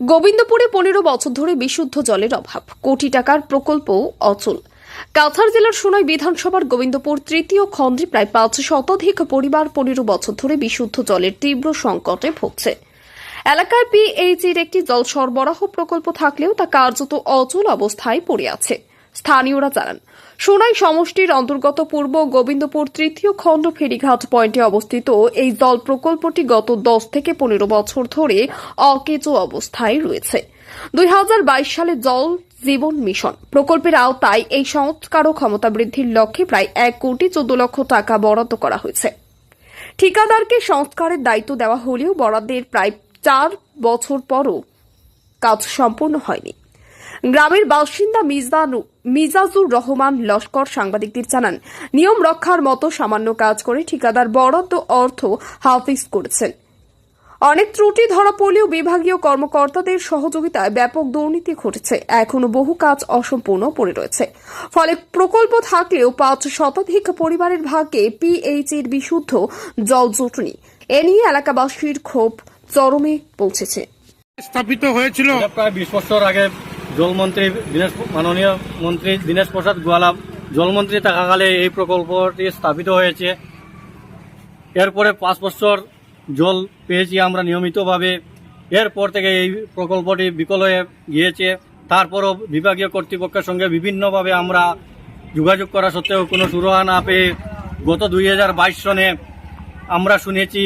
গোবিন্দপুরে পনেরো বছর ধরে বিশুদ্ধ জলের অভাব। কোটি টাকার প্রকল্প অচল। কাছাড় জেলার সোনাই বিধানসভার গোবিন্দপুর তৃতীয় খণ্ডে প্রায় পাঁচ শতাধিক পরিবার পনেরো বছর ধরে বিশুদ্ধ জলের তীব্র সংকটে ভুগছে। এলাকায় পিএইচির একটি জল সরবরাহ প্রকল্প থাকলেও তা কার্যত অচল অবস্থায় পড়ে আছে। স্থানীয়রা জানান, সোনাই সমষ্টির অন্তর্গত পূর্ব গোবিন্দপুর তৃতীয় খণ্ড ফেরিঘাট পয়েন্টে অবস্থিত এই জল প্রকল্পটি গত দশ থেকে পনেরো বছর ধরে অকেজো অবস্থায় রয়েছে। দুই হাজার বাইশ সালে জল জীবন মিশন প্রকল্পের আওতায় এই সংস্কার ও ক্ষমতা বৃদ্ধির লক্ষ্যে প্রায় এক কোটি চোদ্দ লক্ষ টাকা বরাদ্দ করা হয়েছে। ঠিকাদারকে সংস্কারের দায়িত্ব দেওয়া হলেও বরাদ্দের প্রায় চার বছর পরও কাজ সম্পূর্ণ হয়নি। গ্রামের বাসিন্দা মিজানু মিজাজুর রহমান লস্কর সাংবাদিকদের জানান নিয়ম রক্ষার মতো সামান্য কাজ করে ঠিকাদার বরাদ্দ অর্থ হাফিজ করেছেন। অনেক ত্রুটি ধরা পড়লেও বিভাগীয় কর্মকর্তাদের সহযোগিতায় ব্যাপক দুর্নীতি ঘটেছে। এখনও বহু কাজ অসম্পূর্ণ পড়ে রয়েছে। ফলে প্রকল্প থাকলেও পাঁচ শতাধিক পরিবারের ভাগ্যে পিএইচির বিশুদ্ধ জল জুটনি। এ নিয়ে এলাকাবাসীর ক্ষোভ চরমে পৌঁছেছে। স্থাপিত হয়েছিল। প্রায় বিশ বছর আগে জলমন্ত্রী দীনেশ মাননীয় মন্ত্রী দীনেশ প্রসাদ গোয়ালা জলমন্ত্রী থাকাকালে এই প্রকল্পটি স্থাপিত হয়েছে। এরপরে পাঁচ বছর জল পেয়েছি আমরা নিয়মিতভাবে। এরপর থেকে এই প্রকল্পটি বিকল হয়ে গিয়েছে। তারপরও বিভাগীয় কর্তৃপক্ষের সঙ্গে বিভিন্নভাবে আমরা যোগাযোগ করা সত্ত্বেও কোনো সুরাহা না পেয়ে গত দুই হাজার বাইশ সনে আমরা শুনেছি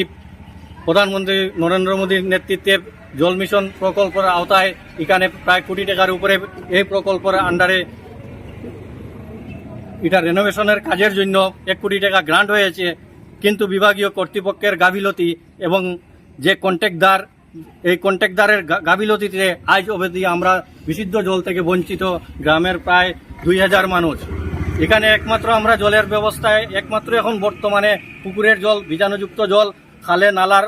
প্রধানমন্ত্রী নরেন্দ্র মোদীর নেতৃত্বে জল মিশন প্রকল্পের আওতায় এখানে প্রায় কোটি টাকার উপরে এই প্রকল্পের আন্ডারে এটা রেনোভেশনের কাজের জন্য এক কোটি টাকা গ্রান্ট হয়েছে। কিন্তু বিভাগীয় কর্তৃপক্ষের গাফিলতি এবং যে কন্ট্রাক্টদার এই কন্ট্রাক্টদারের গা- গাফিলতিতে আজ অবধি আমরা বিশুদ্ধ জল থেকে বঞ্চিত। গ্রামের প্রায় দুই হাজার মানুষ। এখানে একমাত্র আমরা জলের ব্যবস্থায়, একমাত্র এখন বর্তমানে পুকুরের জল, বীজাণুযুক্ত জল খালে নালার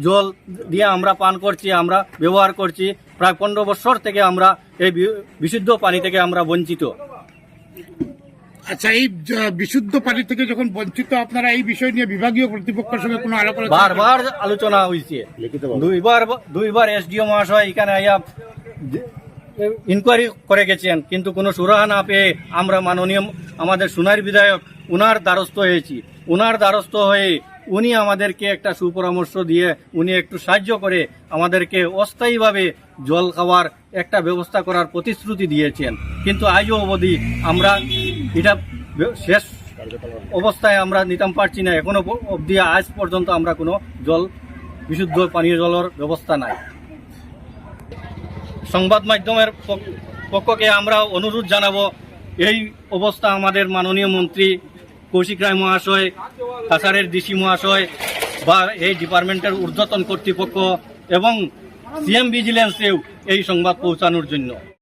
জল দিয়ে আমরা পান করছি আমরা ব্যবহার করছি। প্রায় পনেরো বছর থেকে আমরা এই বি- বিশুদ্ধ পানি থেকে আমরা বঞ্চিত। আচ্ছা এই বিশুদ্ধ পানি থেকে যখন বঞ্চিত আপনারা এই বিষয় নিয়ে বিভাগীয় কর্তৃপক্ষের সঙ্গে কোনো আলোচনা বারবার আলোচনা হয়েছে দুইবার দুইবার এসডিও মহাশয় এখানে আইয়া ইনকোয়ারি করে গেছেন কিন্তু কোনো সুরাহা না পেয়ে আমরা মাননীয় আমাদের সোনার বিধায়ক উনার দ্বারস্থ হয়েছি। উনার দ্বারস্থ হয়ে উনি আমাদেরকে একটা সুপরামর্শ দিয়ে উনি একটু সাহায্য করে আমাদেরকে অস্থায়ীভাবে জল খাওয়ার একটা ব্যবস্থা করার প্রতিশ্রুতি দিয়েছেন। কিন্তু আজও অবধি আমরা এটা শেষ অবস্থায় আমরা নিতাম পারছি না। এখনও অবধি আজ পর্যন্ত আমরা কোনো জল, বিশুদ্ধ পানীয় জলের ব্যবস্থা নাই। সংবাদ মাধ্যমের পক্ষকে আমরা অনুরোধ জানাব, এই অবস্থা আমাদের মাননীয় মন্ত্রী কৌশিক রায় মহাশয় কাছাড়ের ডিসি মহাশয় বা এই ডিপার্টমেন্টের ঊর্ধ্বতন কর্তৃপক্ষ এবং সিএম ভিজিলেন্সেও এই সংবাদ পৌঁছানোর জন্য।